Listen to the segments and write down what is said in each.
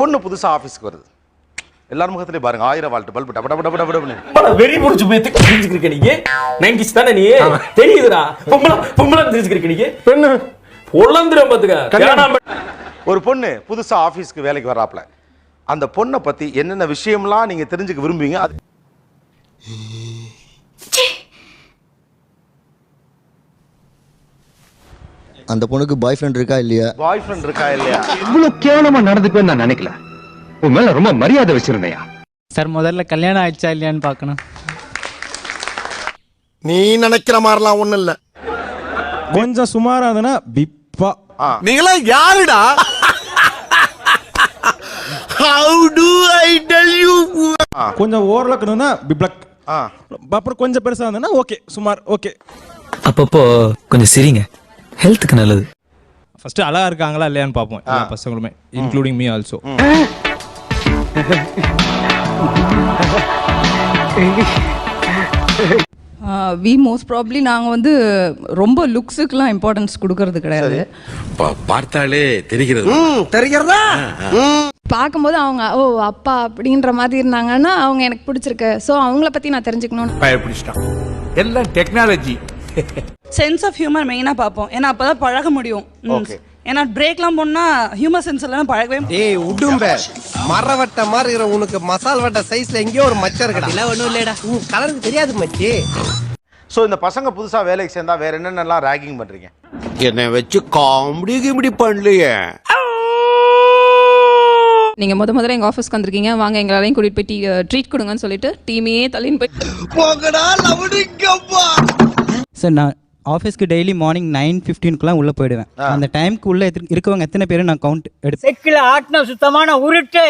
பொண்ணு புதுசா ஆபீஸ்க்கு வருது. எல்லார் முகத்திலயும் பாருங்க ஆயிரம் வால்ட் பல்பு டப டப டப டப வெறி முடிச்சு போய் தெரிஞ்சுக்கிருக்க நீங்க நைன்டிஸ் தானே நீ? தெரியுதுடா. பொம்பளை பொம்பளை தெரிஞ்சுக்கிருக்க நீங்க பெண்ணு. பொழந்துரும் பாத்துக்க. கல்யாணம். ஒரு பொண்ணு புதுசா ஆபீஸ்க்கு வேலைக்கு வராப்ல. அந்த பொண்ணை பத்தி என்னென்ன விஷயம்லாம் நீங்க தெரிஞ்சுக்க விரும்புவீங்க அது அந்த பொண்ணுக்கு பாய் ஃப்ரெண்ட் இருக்கா இல்லையா? பாய் ஃப்ரெண்ட் இருக்கா இல்லையா? இவ்வளவு கேவலமா நடந்துப்பேன்னு நான் நினைக்கல. உன் மேல ரொம்ப மரியாதை வச்சிருந்தையா? சார் முதல்ல கல்யாணம் ஆயிடுச்சா இல்லையான்னு பார்க்கணும். நீ நினைக்கிற மாதிரிலாம் ஒண்ணும் இல்ல. கொஞ்சம் சுமாரா இருந்ததுன்னா பிப்பா நீங்களா யாருடா? How do I tell you கொஞ்சம் ஓரளவுக்கு இருந்ததுன்னா பிப்ளக். அப்புறம் கொஞ்சம் பெருசா இருந்ததுன்னா ஓகே சுமார் ஓகே. அப்பப்போ கொஞ்சம் சிரிங்க. ஹெல்த்துக்கு நல்லது. ஃபர்ஸ்ட் அழகா இருக்காங்களா இல்லையான்னு பார்ப்போம். எல்லா பசங்களுமே including me. Also we most probably நாங்கள் வந்து ரொம்ப லுக்ஸுக்கெலாம் இம்பார்ட்டன்ஸ் கொடுக்கறது கிடையாது. பார்த்தாலே தெரிகிறது. தெரிகிறதா? பார்க்கும்போது அவங்க ஓ அப்பா அப்படின்ற மாதிரி இருந்தாங்கன்னா அவங்க எனக்கு பிடிச்சிருக்கு. ஸோ அவங்கள பற்றி நான் தெரிஞ்சுக்கணும்னு. எல்லாம் டெக்னாலஜி சென்ஸ் ஆஃப் ஹியூமர் மெயினாக பார்ப்போம். ஏன்னா அப்போ தான் பழக முடியும். ஏன்னா பிரேக்லாம் போனால் ஹியூமர் சென்ஸ் எல்லாம் பழகவே முடியாது. ஏய் உடும்ப. மரவட்ட மாதிரி இருக்கிற உனக்கு மசால் வட்ட சைஸ்ல எங்கேயோ ஒரு மச்சம் இருக்கடா. இல்ல ஒண்ணும் இல்லடா. உன் கலருக்கு தெரியாது மச்சி. சோ இந்த பசங்க புதுசா வேலைக்கு சேர்ந்தா வேற என்னென்னலாம் ரேகிங் பண்றீங்க? என்னை வச்சு காமெடி கிமெடி பண்ணலையே. நீங்கள் முத முதல்ல எங்கள் ஆஃபீஸ்க்கு வந்திருக்கீங்க. வாங்க எங்களாலையும் கூட்டிகிட்டு போய் ட்ரீட் கொடுங்கன்னு சொல்லிட்டு டீமையே தள்ளின்னு போய் போகடா லவடிக்கப்பா சார் நான் ஆஃபீஸ்க்கு டெய்லி மார்னிங் நைன் ஃபிஃப்டீனுக்குலாம் உள்ளே போயிடுவேன். அந்த டைம்க்கு உள்ளே இருக்கவங்க எத்தனை பேர் நான் கவுண்ட் எடுப்பேன் செக்கில ஆட்டின சுத்தமான உருட்டு.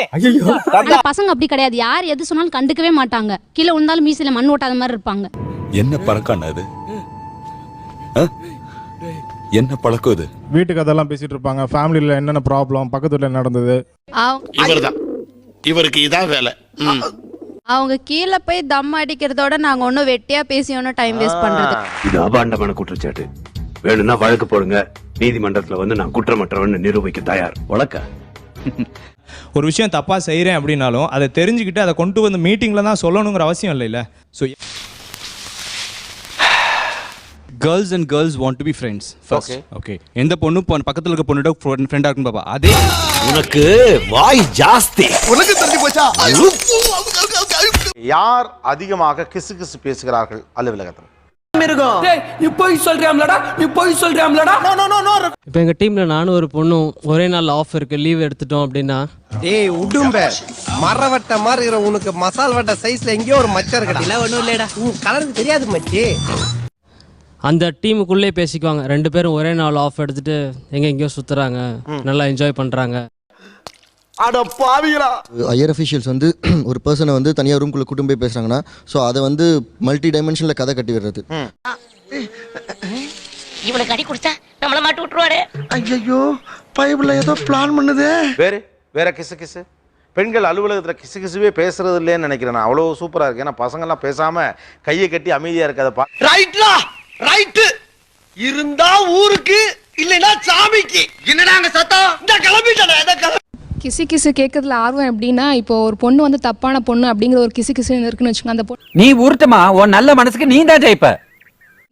பசங்க அப்படி கிடையாது. யார் எது சொன்னாலும் கண்டுக்கவே மாட்டாங்க. கீழே விழுந்தாலும் மீசில மண் ஓட்டாத மாதிரி இருப்பாங்க. என்ன பழக்கம் அது என்ன பழக்கம் இது? வீட்டுக்கு அதெல்லாம் பேசிட்டு இருப்பாங்க. ஃபேமிலியில் என்னென்ன ப்ராப்ளம் பக்கத்து வீட்டில் என்ன நடந்தது? இவர்தான். இவருக்கு இதான் வேலை. அவங்க கீழே போய் தம் அடிக்கிறதோட நாங்கள் ஒன்றும் வெட்டியாக பேசி ஒன்றும் டைம் வேஸ்ட் பண்ணுறது இது அபாண்டமான குற்றச்சாட்டு. வேணும்னா வழக்கு போடுங்க. நீதிமன்றத்துல வந்து நான் குற்றமற்றவன்னு நிரூபிக்க தயார். வழக்கா? ஒரு விஷயம் தப்பா செய்றேன் அப்படின்னாலும் அதை தெரிஞ்சுக்கிட்டு அதை கொண்டு வந்து மீட்டிங்ல தான் சொல்லணுங்கிற அவசியம் இல்லைல்ல so girls and girls want to be friends first okay எந்த பொண்ணு பொண்ணு பக்கத்துல இருக்க பொண்ணோட ஃப்ரெண்டா இருக்குன்னு பாப்பா. அதே உனக்கு வாய் ஜாஸ்தி. உனக்கு தள்ளி போச்சா? யார் அதிகமாக கிசு கிசு பேசுகிறார்கள் அலுவலகத்தில்? நீ போய் சொல்றியாம்லடா நீ போய் சொல்றியாம்லடா இப்போ எங்க டீம்ல நானும் ஒரு பொண்ணும் ஒரே நாள் ஆஃப் இருக்கு லீவ் எடுத்துட்டோம் அப்படின்னா? ஏய் உடும்ப. மரவட்ட மாதிரி இருக்கிற உனக்கு மசால் வட்ட சைஸ்ல எங்கேயோ ஒரு மச்சம் இருக்கடா இல்ல ஒண்ணும் இல்லடா. உன் கலருக்கு தெரியாது மச்சி. அந்த டீமுக்குள்ளே பேசிக்குவாங்க. ரெண்டு பேரும் ஒரே நாள் ஆஃப் எடுத்துட்டு எங்க எங்கேயோ சுத்துறாங்க. நல்லா என்ஜாய் பண்றாங்க. அட பாவிகளா. ஐயர் அஃபிஷியல்ஸ் வந்து ஒரு பர்சனை வந்து தனியாக ரூம்குள்ளே கூட்டும் போய் பேசுகிறாங்கன்னா ஸோ அதை வந்து மல்டி டைமென்ஷனில் கதை கட்டி விடுறது. இவனுக்கு அடி குடிச்சா நம்மள மாட்டி விட்டுருவாரு. ஐயோ பைபிள்ல ஏதோ பிளான் பண்ணுதே. வேற வேற கிசு கிசு. பெண்கள் அலுவலகத்தில் கிசு கிசுவே பேசுறது இல்லைன்னு நினைக்கிறேன் நான். அவ்வளோ சூப்பராக இருக்கு. ஏன்னா பசங்கள்லாம் பேசாம கையை கட்டி அமைதியாக இருக்காத பா ரைட்லா ரைட் இருந்தா ஊருக்கு இல்லைன்னா சாமிக்கு. என்னடா அங்க சத்தம்? இந்த கிளம்பிட்டடா இந்த கிளம்பி கிசு கிசு கேட்கறதுல ஆர்வம் எப்படின்னா இப்போ ஒரு பொண்ணு வந்து தப்பான பொண்ணு அப்படிங்கிற ஒரு கிசு கிசு இருக்குன்னு வச்சுக்கோங்க அந்த பொண்ணு நீ உருட்டுமா உன் நல்ல மனசுக்கு நீ தான் ஜெயிப்ப.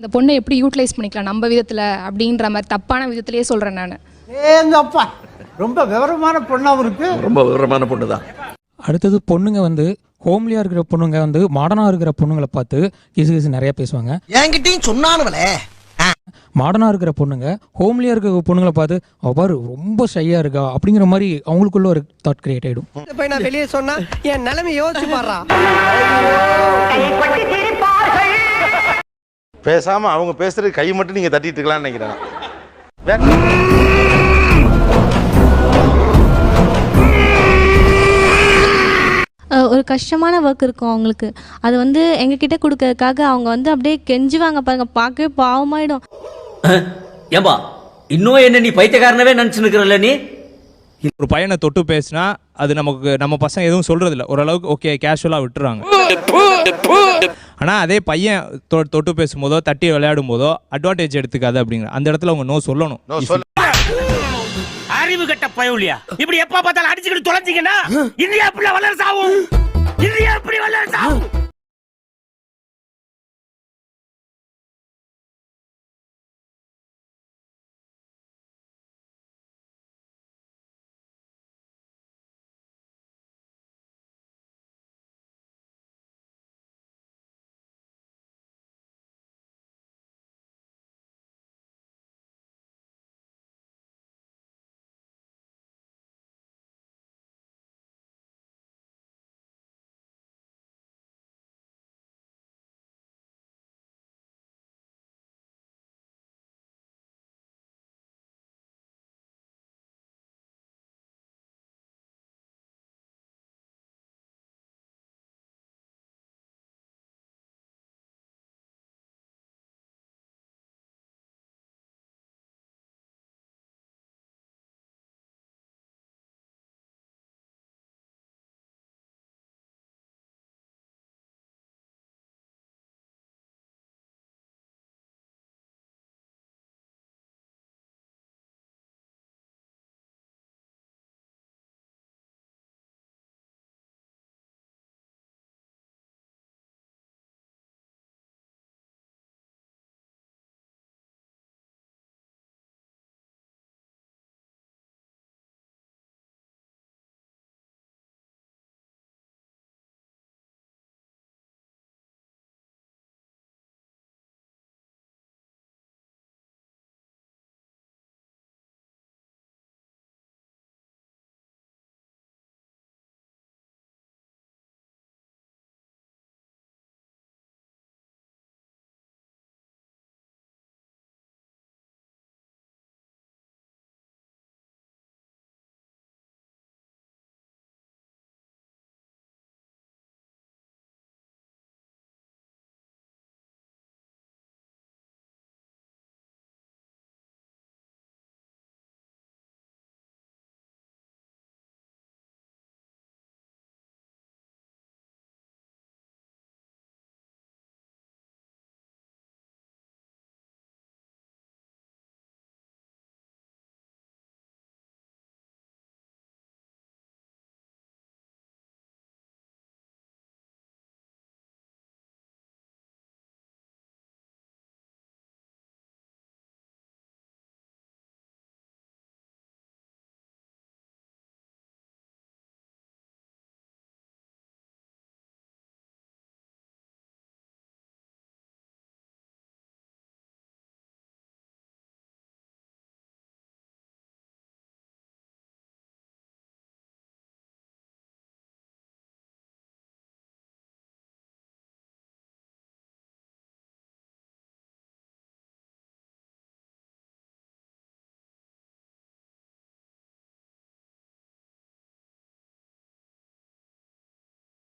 அந்த பொண்ணை எப்படி யூட்டிலைஸ் பண்ணிக்கலாம் நம்ம விதத்தில் அப்படின்ற மாதிரி தப்பான விதத்திலேயே சொல்கிறேன் நான். ஏங்கப்பா ரொம்ப விவரமான பொண்ணாவும் இருக்கு ரொம்ப விவரமான பொண்ணு தான் அடுத்தது பொண்ணுங்க வந்து ஹோம்லியா இருக்கிற பொண்ணுங்க வந்து மாடர்னா இருக்கிற பொண்ணுங்களை பார்த்து கிசு கிசு நிறைய பேசுவாங்க. என்கிட்டயும் சொன்னானுவலே மாடர்னா இருக்கிற பொண்ணுங்க ஹோம்லியா இருக்கிற பொண்ணுங்களை பார்த்து அவ பாரு ரொம்ப ஷையா இருக்கா? அப்படிங்கிற மாதிரி அவங்களுக்குள்ள ஒரு தாட் கிரியேட் ஆயிடும். போய் நான் வெளியே சொன்னா என் நிலைமை யோசிச்சு பாடுறா. பேசாம அவங்க பேசுறது கை மட்டும் நீங்க தட்டிட்டு இருக்கலாம்னு நினைக்கிறேன். ஒரு கஷ்டமான ஒர்க் இருக்கும் அவங்களுக்கு. அது வந்து எங்ககிட்ட கொடுக்கறதுக்காக அவங்க வந்து அப்படியே கெஞ்சுவாங்க பாருங்க. பார்க்கவே பாவமாயிடும். ஏம்பா இன்னும் என்ன நீ பைத்தியக்காரனவே நினைச்சுன்னு நீ? ஒரு பையனை தொட்டு பேசினா அது நமக்கு நம்ம பசங்க எதுவும் சொல்றது இல்ல ஓரளவுக்கு ஓகே கேஷுவலா விட்டுறாங்க. ஆனா அதே பையன் தொ- தொட்டு பேசும்போதோ தட்டி விளையாடும் போதோ அட்வான்டேஜ் எடுத்துக்காது அப்படிங்கிற அந்த இடத்துல அவங்க நோ சொல்லணும். அறிவு கட்ட பயவுலியா? இப்படி எப்ப பார்த்தாலும் அடிச்சுக்கிட்டு தொலைஞ்சிங்கன்னா இந்தியா எப்படி வளர சாவும் இந்தியா எப்படி வளர சாவும்